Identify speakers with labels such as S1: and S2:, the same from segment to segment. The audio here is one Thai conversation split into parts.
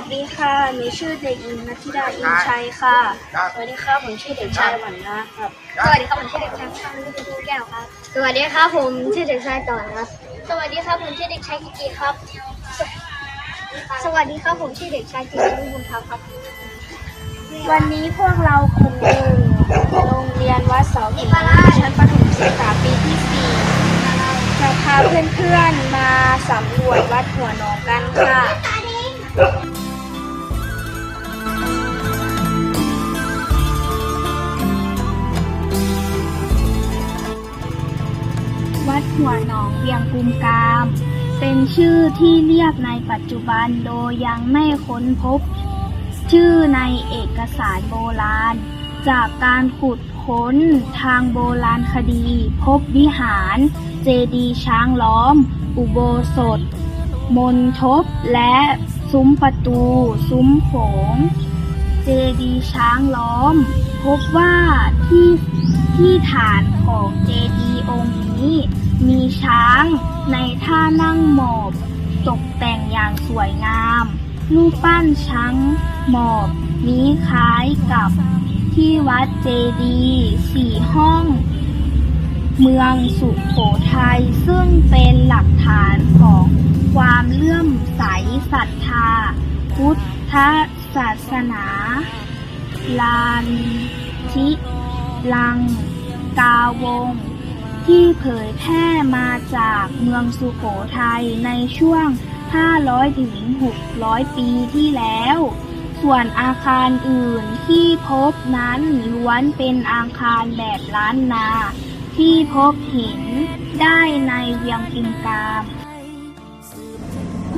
S1: สดีค่ะ หนูชื่อเด็กหญิงนัทธิดาอินชัยค่ะ สวัสดีครับ ผมชื่อเด็กชายหวันนะครับ สวัสดีครับผมชื่อเด็กชายฟังลูกดูแก้วครับ สวัสดีครับผมชื่อเด็กชายต่อครับ สวัสดีครับผมชื่อเด็กชายกิกิครับ สวัสดีครับผมชื่อเด็กชายกิติบุญธรรมครับ วันนี้พวกเราครูโรงเรียนวัดเสาหินชั้นประถมศึกษาปีที่สี่จะพาเพื่อนๆมาสำรวจวัดหัวหนองกันค่ะ หัวหนองเวียงกุมกาม เป็นชื่อที่เรียกในปัจจุบันโดยยังไม่ค้นพบ ชื่อในเอกสารโบราณ จากการขุดค้นทางโบราณคดี พบวิหาร เจดีย์ช้างล้อม อุโบสถ มนทบ และซุ้มประตู ซุ้มโขง เจดีย์ช้างล้อม พบว่าที่ที่ฐานของเจดีย์องค์ นี้มีช้างในท่านั่งหมอบ ตกแต่งอย่างสวยงาม รูปปั้นช้างหมอบ นี้คล้ายกับที่วัดเจดีย์สี่ห้อง เมืองสุขโขทัยซึ่งเป็นหลักฐานของความเลื่อมใสศรัทธา พุทธศาสนา ลานทิลัง กาวง ที่เผยแพร่มาจากเมืองสุโขทัยในช่วง 500 ถึง 600 ปีที่แล้ว ส่วนอาคารอื่นที่พบนั้นล้วนเป็นอาคารแบบล้านนา ที่พบเห็นได้ในเวียงปิงกาม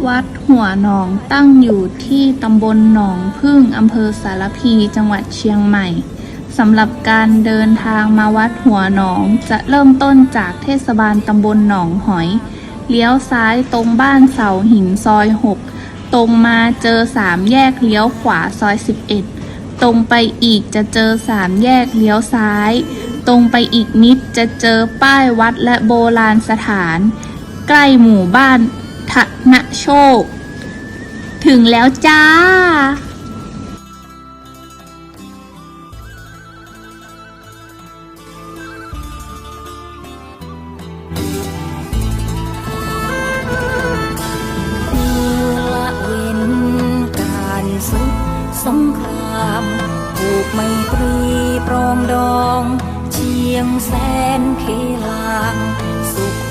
S2: วัดหัวหนองตั้งอยู่ที่ตำบลหนองพึ่งอำเภอสารพีจังหวัดเชียงใหม่ สำหรับการเดินทางมาวัดหัวหนองจะเริ่มต้นจากเทศบาลตำบลหนองหอย เลี้ยวซ้ายตรงบ้านเสาหินซอย 6 ตรงมาเจอสามแยกเลี้ยวขวาซอย 11 ตรงไปอีกจะเจอสามแยกเลี้ยวซ้าย ตรงไปอีกนิดจะเจอป้ายวัดและโบราณสถาน ใกล้หมู่บ้านทนะโชค ถึงแล้วจ้าา
S3: มผูกไมตรีปรองดอง เชียงแสนเคลางสุขโข